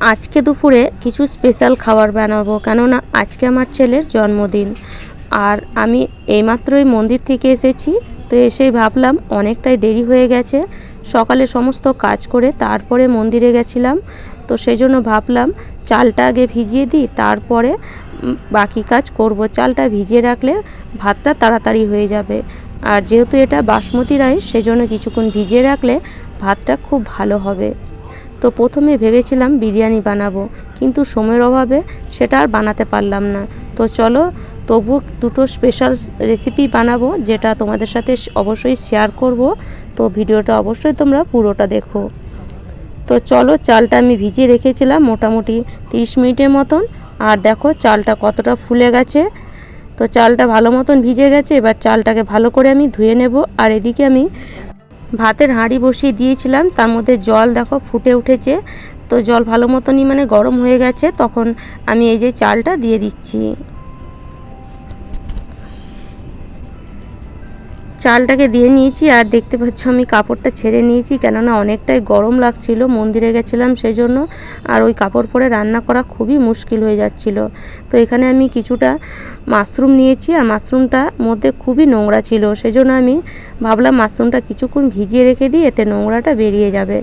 আজকে দুপুরে কিছু স্পেশাল খাবার বানাবো, কেননা আজকে আমার ছেলের জন্মদিন। আর আমি এইমাত্রই মন্দির থেকে এসেছি, তো এসেই ভাবলাম অনেকটাই দেরি হয়ে গেছে, সকালে সমস্ত কাজ করে তারপরে মন্দিরে গেছিলাম। তো সেই জন্য ভাবলাম চালটা আগে ভিজিয়ে দিই, তারপরে বাকি কাজ করব। চালটা ভিজিয়ে রাখলে ভাতটা তাড়াতাড়ি হয়ে যাবে। আর যেহেতু এটা বাসমতি রাইস, সেজন্য কিছুক্ষণ ভিজিয়ে রাখলে ভাতটা খুব ভালো হবে। তো প্রথমে ভেবেছিলাম বিরিয়ানি বানাবো, কিন্তু সময়ের অভাবে সেটা আর বানাতে পারলাম না। তো চলো তবু দুটো স্পেশাল রেসিপি বানাবো, যেটা তোমাদের সাথে অবশ্যই শেয়ার করব। তো ভিডিওটা অবশ্যই তোমরা পুরোটা দেখো। তো চলো, চালটা আমি ভিজিয়ে রেখেছিলাম মোটামুটি 30 মিনিটের মতন। আর দেখো, চালটা কতটা ফুলে গেছে। তো চালটা ভালো মতন ভিজে গেছে, এবার চালটাকে ভালো করে আমি ধুয়ে নেব। আর এদিকে আমি ভাতের হাঁড়ি বসিয়ে দিয়েছিলাম, তার মধ্যে জল দেখো ফুটে উঠেছে। তো জল ভালো মতনই মানে গরম হয়ে গেছে, তখন আমি এই যে চালটা দিয়ে দিচ্ছি। চালটাকে দিয়ে নিয়েছি আর দেখতে পাচ্ছ আমি কাপড়টা ছেড়ে নিয়েছি, কেননা অনেকটাই গরম লাগছিল, মন্দিরে গেছিলাম সেই জন্য আর ওই কাপড় পরে রান্না করা খুবই মুশকিল হয়ে যাচ্ছিল। তো এখানে আমি কিছুটা মাশরুম নিয়েছি, আর মাশরুমটা মধ্যে খুবই নোংরা ছিল সেই জন্য আমি ভাবলাম মাশরুমটা কিছুক্ষণ ভিজিয়ে রেখে দিই, এতে নোংরাটা বেরিয়ে যাবে।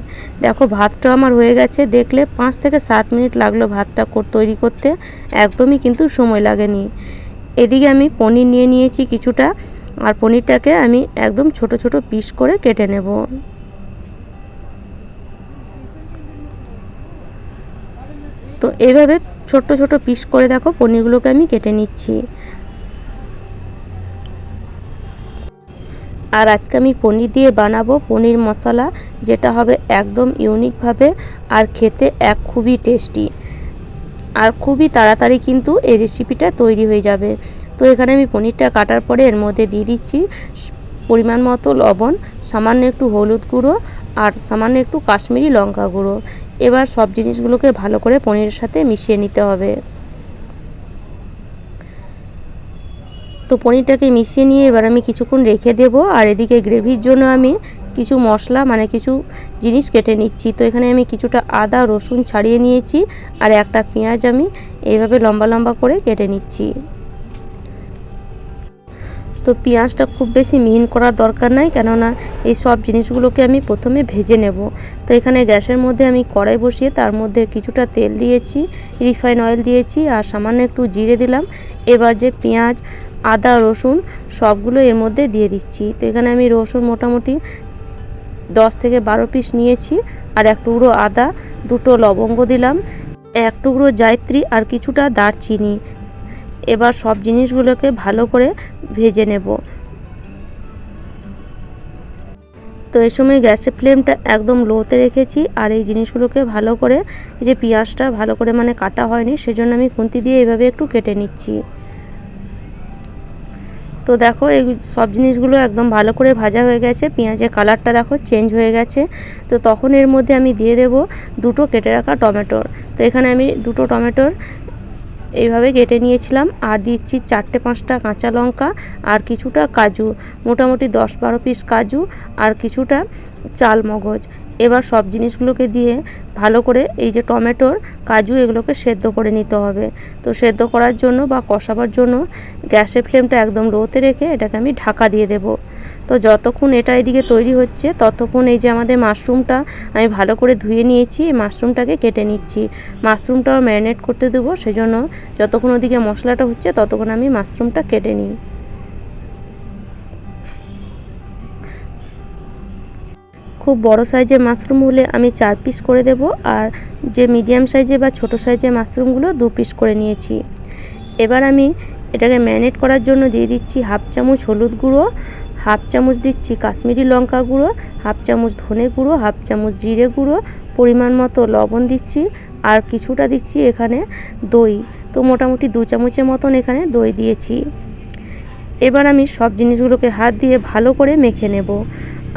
দেখো, ভাতটা আমার হয়ে গেছে, দেখলে পাঁচ থেকে সাত মিনিট লাগল ভাতটা তৈরি করতে, একদমই কিন্তু সময় লাগেনি। এদিকে আমি পনির নিয়ে নিয়েছি কিছুটা আর পনিরটাকে আমি একদম ছোট ছোট পিস করে কেটে নেব। তো এইভাবে ছোট ছোট পিস করে দেখো, পনিরগুলোকে আমি কেটে নিচ্ছি। আর আজকে আমি পনির দিয়ে বানাবো পনির মশলা, যেটা হবে একদম ইউনিকভাবে আর খেতে এক খুবই টেস্টি। আর খুবই তাড়াতাড়ি কিন্তু এই রেসিপিটা তৈরি হয়ে যাবে। তো এখানে আমি পনিরটা কাটার পরে এর মধ্যে দিয়ে দিচ্ছি পরিমাণ মতো লবণ, সামান্য একটু হলুদ গুঁড়ো আর সামান্য একটু কাশ্মীরি লঙ্কা গুঁড়ো। এবার সব জিনিসগুলোকে ভালো করে পনিরের সাথে মিশিয়ে নিতে হবে। তো পনিরটাকে মিশিয়ে নিয়ে এবার আমি কিছুক্ষণ রেখে দেব আর এদিকে গ্রেভির জন্য আমি কিছু মশলা মানে কিছু জিনিস কেটে নিচ্ছি। তো এখানে আমি কিছুটা আদা, রসুন ছাড়িয়ে নিয়েছি আর একটা পেঁয়াজ আমি এইভাবে লম্বা লম্বা করে কেটে নিচ্ছি। তো পেঁয়াজটা খুব বেশি মিহিন করার দরকার নাই, কেননা এই সব জিনিসগুলোকে আমি প্রথমে ভেজে নেব। তো এখানে গ্যাসের মধ্যে আমি কড়াই বসিয়ে তার মধ্যে কিছুটা তেল দিয়েছি, রিফাইন অয়েল দিয়েছি, আর সামান্য একটু জিরে দিলাম। এবার যে পেঁয়াজ, আদা, রসুন সবগুলো এর মধ্যে দিয়ে দিচ্ছি। তো এখানে আমি রসুন মোটামুটি দশ থেকে বারো পিস নিয়েছি, আর এক টুকরো আদা, দুটো লবঙ্গ দিলাম, এক টুকরো জায়ত্রী, আর কিছুটা দারচিনি। এবার সব জিনিসগুলোকে ভালো করে ভেজে নেব। তো এই সময় গ্যাসের ফ্লেমটা একদম লোতে রেখেছি আর এই জিনিসগুলোকে ভালো করে যে পেঁয়াজটা ভালো করে মানে কাটা হয়নি সেজন্য আমি খুন্তি দিয়ে এইভাবে একটু কেটে নিচ্ছি। তো দেখো এই সব জিনিসগুলো একদম ভালো করে ভাজা হয়ে গেছে, পেঁয়াজের কালারটা দেখো চেঞ্জ হয়ে গেছে। তো তখন এর মধ্যে আমি দিয়ে দেব দুটো কেটে রাখা টমেটোর। তো এখানে আমি দুটো টমেটোর এইভাবে কেটে নিয়েছিলাম। আর দিচ্ছি চারটে পাঁচটা কাঁচা লঙ্কা, আর কিছুটা কাজু, মোটামুটি দশ বারো পিস কাজু, আর কিছুটা চাল মগজ। এবার সব জিনিসগুলোকে দিয়ে ভালো করে এই যে টমেটোর কাজু, এগুলোকে সেদ্ধ করে নিতে হবে। তো সেদ্ধ করার জন্য বা কষাবার জন্য গ্যাসের ফ্লেমটা একদম লোতে রেখে এটাকে আমি ঢাকা দিয়ে দেব। তো যতক্ষণ এটা এদিকে তৈরি হচ্ছে, ততক্ষণ এই যে আমাদের মাশরুমটা আমি ভালো করে ধুয়ে নিয়েছি মাশরুমটাকে কেটে নিচ্ছি। মাশরুমটাও ম্যারিনেট করতে দেবো, সেজন্য যতক্ষণ ওদিকে মশলাটা হচ্ছে, ততক্ষণ আমি মাশরুমটা কেটে নিই। খুব বড় সাইজের মাশরুম হলে আমি চার পিস করে দেব, আর যে মিডিয়াম সাইজে বা ছোট সাইজের মাশরুমগুলো দু পিস করে নিয়েছি। এবার আমি এটাকে ম্যারিনেট করার জন্য দিয়ে দিচ্ছি হাফ চামচ হলুদ গুঁড়ো হাফ চামচ দিচ্ছি কাশ্মীরি লঙ্কা গুঁড়ো, হাফ চামচ ধনে গুঁড়ো, হাফ চামচ জিরে গুঁড়ো, পরিমাণ মতো লবণ দিচ্ছি, আর কিছুটা দিচ্ছি এখানে দই। তো মোটামুটি দু চামচের মতন এখানে দই দিয়েছি। এবার আমি সব জিনিসগুলোকে হাত দিয়ে ভালো করে মেখে নেব।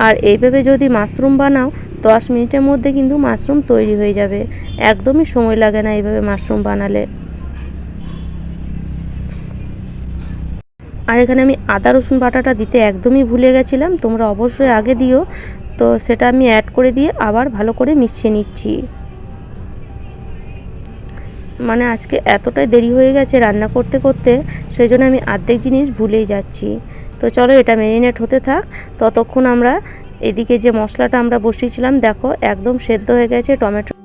আর এইভাবে যদি মাশরুম বানাও, দশ মিনিটের মধ্যে কিন্তু মাশরুম তৈরি হয়ে যাবে। একদমই সময় লাগে না এইভাবে মাশরুম বানালে। আর এখানে আমি আদা, রসুন বাটাটা দিতে একদমই ভুলে গেছিলাম। তোমরা অবশ্যই আগে দিও। তো সেটা আমি অ্যাড করে দিয়ে আবার ভালো করে মিশিয়ে নিচ্ছি। মানে আজকে এতটাই দেরি হয়ে গেছে রান্না করতে করতে সেই জন্য আমি অর্ধেক জিনিস ভুলেই যাচ্ছি। তো চলো এটা ম্যারিনেট হতে থাক। ততক্ষণ আমরা এদিকে যে মশলাটা আমরা বসিয়েছিলাম, দেখো একদম সেদ্ধ হয়ে গেছে টমেটো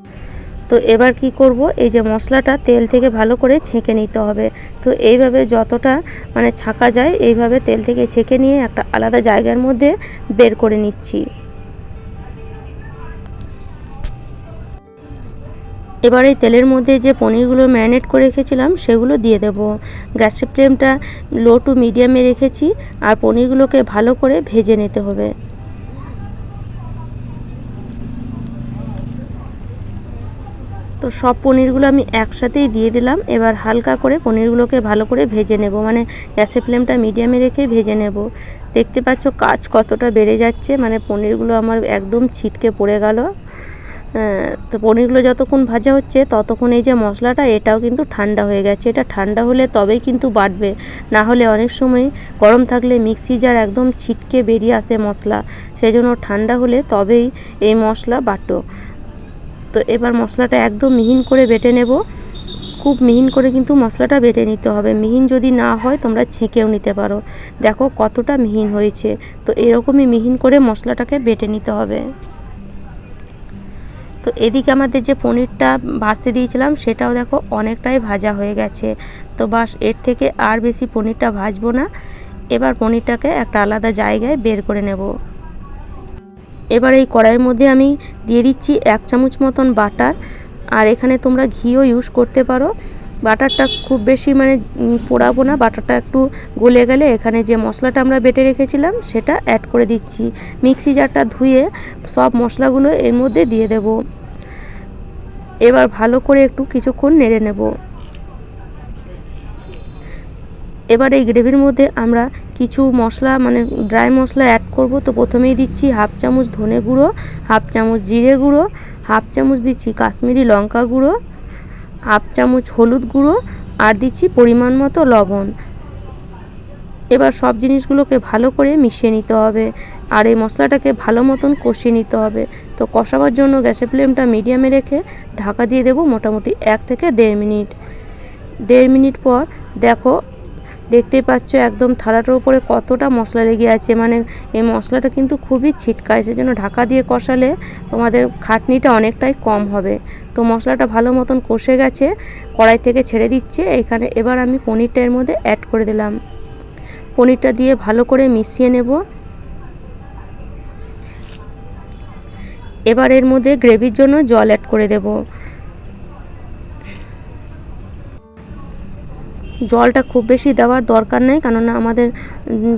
তো এবার কি করব? এই যে মশলাটা তেল থেকে ভালো করে ছেঁকে নিতে হবে। তো এইভাবে যতটা মানে ছাঁকা যায়, এইভাবে তেল থেকে ছেঁকে নিয়ে একটা আলাদা জায়গার মধ্যে বের করে নিচ্ছি। এবার এই তেলের মধ্যে যে পনিরগুলো ম্যারিনেট করে রেখেছিলাম, সেগুলো দিয়ে দেব। গ্যাসের ফ্লেমটা লো টু মিডিয়ামে রেখেছি, আর পনিরগুলোকে ভালো করে ভেজে নিতে হবে। তো সব পনিরগুলো আমি একসাথেই দিয়ে দিলাম। এবার হালকা করে পনিরগুলোকে ভালো করে ভেজে নেব। মানে গ্যাসের ফ্লেমটা মিডিয়ামে রেখে ভেজে নেব। দেখতে পাচ্ছ কাজ কতটা বেড়ে যাচ্ছে। মানে পনিরগুলো আমার একদম ছিটকে পড়ে গেল। তো পনিরগুলো যতক্ষণ ভাজা হচ্ছে, ততক্ষণ এই যে মশলাটা, এটাও কিন্তু ঠান্ডা হয়ে গেছে। এটা ঠান্ডা হলে তবেই কিন্তু বাটবে না হলে অনেক সময় গরম থাকলে মিক্সি জার একদম ছিটকে বেরিয়ে আসে মশলা। সেই জন্য ঠান্ডা হলে তবেই এই মশলা বাটো। তো এবার মশলাটা একদম মিহিন করে বেটে নেব। খুব মিহিন করে কিন্তু মশলাটা বেটে নিতে হবে। মিহিন যদি না হয় তোমরা ছেঁকেও নিতে পারো। দেখো কতটা মিহিন হয়েছে। তো এরকমই মিহিন করে মশলাটাকে বেটে নিতে হবে। তো এদিকে আমাদের যে পনিরটা ভাজতে দিয়েছিলাম, সেটাও দেখো অনেকটাই ভাজা হয়ে গেছে। তো বাসের থেকে আর বেশি পনিরটা ভাজবো না। এবার পনিরটাকে একটা আলাদা জায়গায় বের করে নেব। এবার এই কড়াইয়ের মধ্যে আমি দিয়ে দিচ্ছি এক চামচ মতন বাটার। আর এখানে তোমরা ঘিও ইউজ করতে পারো। বাটারটা খুব বেশি মানে পোড়াবো না, বাটারটা একটু গলে গেলে এখানে যে মশলাটা আমরা বেটে রেখেছিলাম সেটা অ্যাড করে দিচ্ছি। মিক্সি জারটা ধুয়ে সব মশলাগুলো এর মধ্যে দিয়ে দেব। এবার ভালো করে একটু কিছুক্ষণ নেড়ে নেব। এবার এই গ্রেভির মধ্যে আমরা কিছু মশলা মানে ড্রাই মশলা অ্যাড করব। তো প্রথমেই দিচ্ছি হাফ চামচ ধনে গুঁড়ো হাফ চামচ জিরে গুঁড়ো হাফ চামচ দিচ্ছি কাশ্মীরি লঙ্কা গুঁড়ো হাফ চামচ হলুদ গুঁড়ো, আর দিচ্ছি পরিমাণ মতো লবণ। এবার সব জিনিসগুলোকে ভালো করে মিশিয়ে নিতে হবে, আর এই মশলাটাকে ভালো মতন কষিয়ে নিতে হবে। তো কষাবার জন্য গ্যাসের ফ্লেমটা মিডিয়ামে রেখে ঢাকা দিয়ে দেবো মোটামুটি এক থেকে দেড় মিনিট। দেড় মিনিট পর দেখো দেখতেই পাচ্ছ একদম থালাটার উপরে কতটা মশলা লেগে আছে। মানে এই মশলাটা কিন্তু খুবই ছিটকায়, সেজন্য ঢাকা দিয়ে কষালে তোমাদের খাটনিটা অনেকটাই কম হবে। তো মশলাটা ভালো মতন কষে গেছে, কড়াই থেকে ছেড়ে দিচ্ছে। এখানে এবার আমি পনিরটা এর মধ্যে অ্যাড করে দিলাম। পনিরটা দিয়ে ভালো করে মিশিয়ে নেব। এবার এর মধ্যে গ্রেভির জন্য জল অ্যাড করে দেব। জলটা খুব বেশি দেওয়ার দরকার নেই, কেননা আমাদের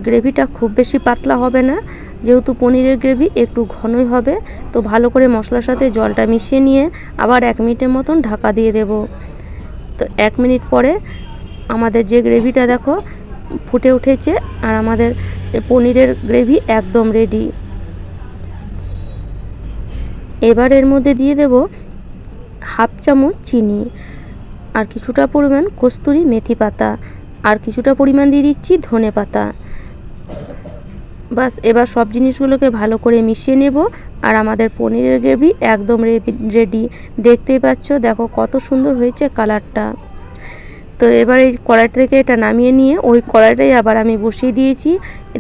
গ্রেভিটা খুব বেশি পাতলা হবে না। যেহেতু পনিরের গ্রেভি একটু ঘনই হবে, তো ভালো করে মশলার সাথে জলটা মিশিয়ে নিয়ে আবার এক মিনিটের মতন ঢাকা দিয়ে দেব। তো এক মিনিট পরে আমাদের যে গ্রেভিটা দেখো, ফুটে উঠেছে আর আমাদের পনিরের গ্রেভি একদম রেডি। এবার এর মধ্যে দিয়ে দেব হাফ চামচ চিনি। আর কিছুটা পরিমাণ কস্তুরি মেথি পাতা, আর কিছুটা পরিমাণ দিয়ে দিচ্ছি ধনে পাতা। বাস, এবার সব জিনিসগুলোকে ভালো করে মিশিয়ে নেব, আর আমাদের পনিরের গ্রেভি একদম রেডি দেখতেই পাচ্ছ, দেখো কত সুন্দর হয়েছে কালারটা। তো এবার এই কড়াই থেকে এটা নামিয়ে নিয়ে ওই কড়াইটাই আবার আমি বসিয়ে দিয়েছি,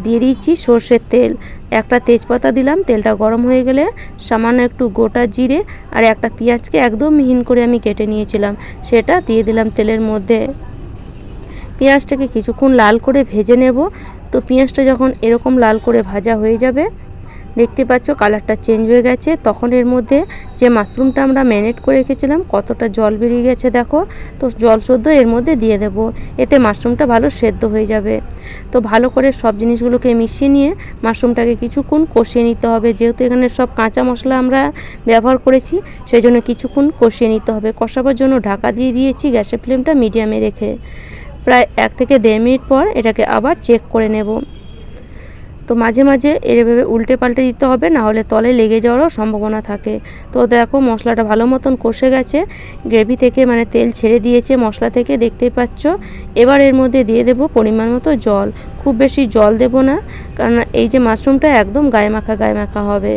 দিয়ে দিয়েছি সর্ষের তেল। একটা তেজপাতা দিলাম, তেলটা গরম হয়ে গেলে সামান্য একটু গোটা জিরে আর একটা পেঁয়াজকে একদম মিহিন করে আমি কেটে নিয়েছিলাম। সেটা দিয়ে দিলাম তেলের মধ্যে। পেঁয়াজটাকে কিছুক্ষণ লাল করে ভেজে নেব। তো পেঁয়াজটা যখন এরকম লাল করে ভাজা হয়ে যাবে দেখতে পাচ্ছ কালারটা চেঞ্জ হয়ে গেছে। তখন এর মধ্যে যে মাশরুমটা আমরা ম্যারিনেট করে রেখেছিলাম, কতটা জল বেরিয়ে গেছে দেখো। তো জল সদ্য এর মধ্যে দিয়ে দেব। এতে মাশরুমটা ভালো সেদ্ধ হয়ে যাবে। তো ভালো করে সব জিনিসগুলোকে মিশিয়ে নিয়ে মাশরুমটাকে কিছুক্ষণ কষিয়ে নিতে হবে। যেহেতু এখানে সব কাঁচা মশলা আমরা ব্যবহার করেছি সেই জন্য কিছুক্ষণ কষিয়ে নিতে হবে। কষাবার জন্য ঢাকা দিয়ে দিয়েছি গ্যাসের ফ্লেমটা মিডিয়ামে রেখে। প্রায় এক থেকে দেড় মিনিট পর এটাকে আবার চেক করে নেব। তো মাঝে মাঝে এভাবে উল্টে পাল্টে দিতে হবে, না হলে তলে লেগে যাওয়ারও সম্ভাবনা থাকে। তো দেখো মশলাটা ভালো মতন কষে গেছে, গ্রেভি থেকে মানে তেল ছেড়ে দিয়েছে মশলা থেকে, দেখতেই পাচ্ছ। এবার এর মধ্যে দিয়ে দেব পরিমাণ মতো জল। খুব বেশি জল দেব না, কারণ এই যে মাশরুমটা একদম গায়ে মাখা গায়ে মাখা হবে।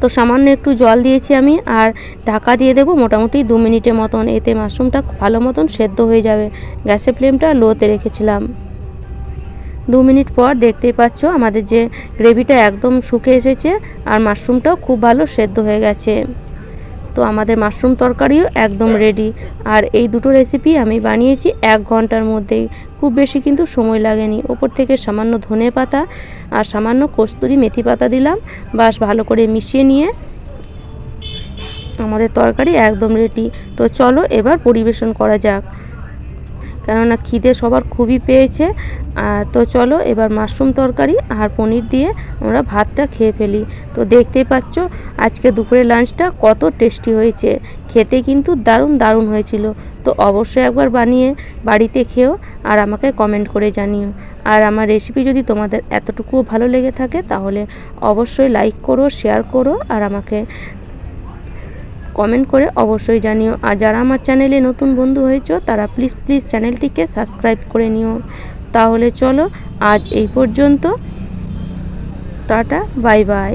তো সামান্য একটু জল দিয়েছি আমি, আর ঢাকা দিয়ে দেবো মোটামুটি দু মিনিটের মতন, এতে মাশরুমটা ভালো মতন সেদ্ধ হয়ে যাবে। গ্যাসের ফ্লেমটা লোতে রেখেছিলাম। দু মিনিট পর দেখতেই পাচ্ছ আমাদের যে গ্রেভিটা একদম শুকে এসেছে আর মাশরুমটাও খুব ভালো সেদ্ধ হয়ে গেছে। তো আমাদের মাশরুম তরকারিও একদম রেডি আর এই দুটো রেসিপি আমি বানিয়েছি এক ঘণ্টার মধ্যেই। খুব বেশি কিন্তু সময় লাগেনি। ওপর থেকে সামান্য ধনে পাতা আর সামান্য কস্তুরি মেথি পাতা দিলাম। বাস ভালো করে মিশিয়ে নিয়ে আমাদের তরকারি একদম রেডি তো চলো এবার পরিবেশন করা যাক। কেননা খিদে সবার খুবই পেয়েছে। আর তো চলো, এবার মাশরুম তরকারি আর পনির দিয়ে আমরা ভাতটা খেয়ে ফেলি। তো দেখতেই পাচ্ছ, আজকে দুপুরে লাঞ্চটা কত টেস্টি হয়েছে। খেতে কিন্তু দারুণ দারুণ হয়েছিল। তো অবশ্যই একবার বানিয়ে বাড়িতে খেও আর আমাকে কমেন্ট করে জানিও। আর আমার রেসিপি যদি তোমাদের এতটুকুও ভালো লেগে থাকে, তাহলে অবশ্যই লাইক করো শেয়ার করো আর আমাকে কমেন্ট করে অবশ্যই জানিও। আর যারা আমার চ্যানেলে নতুন বন্ধু হয়েছো, তারা প্লিজ প্লিজ চ্যানেলটিকে সাবস্ক্রাইব করে নিও। তাহলে চলো, আজ এই পর্যন্ত। Tata, bye bye.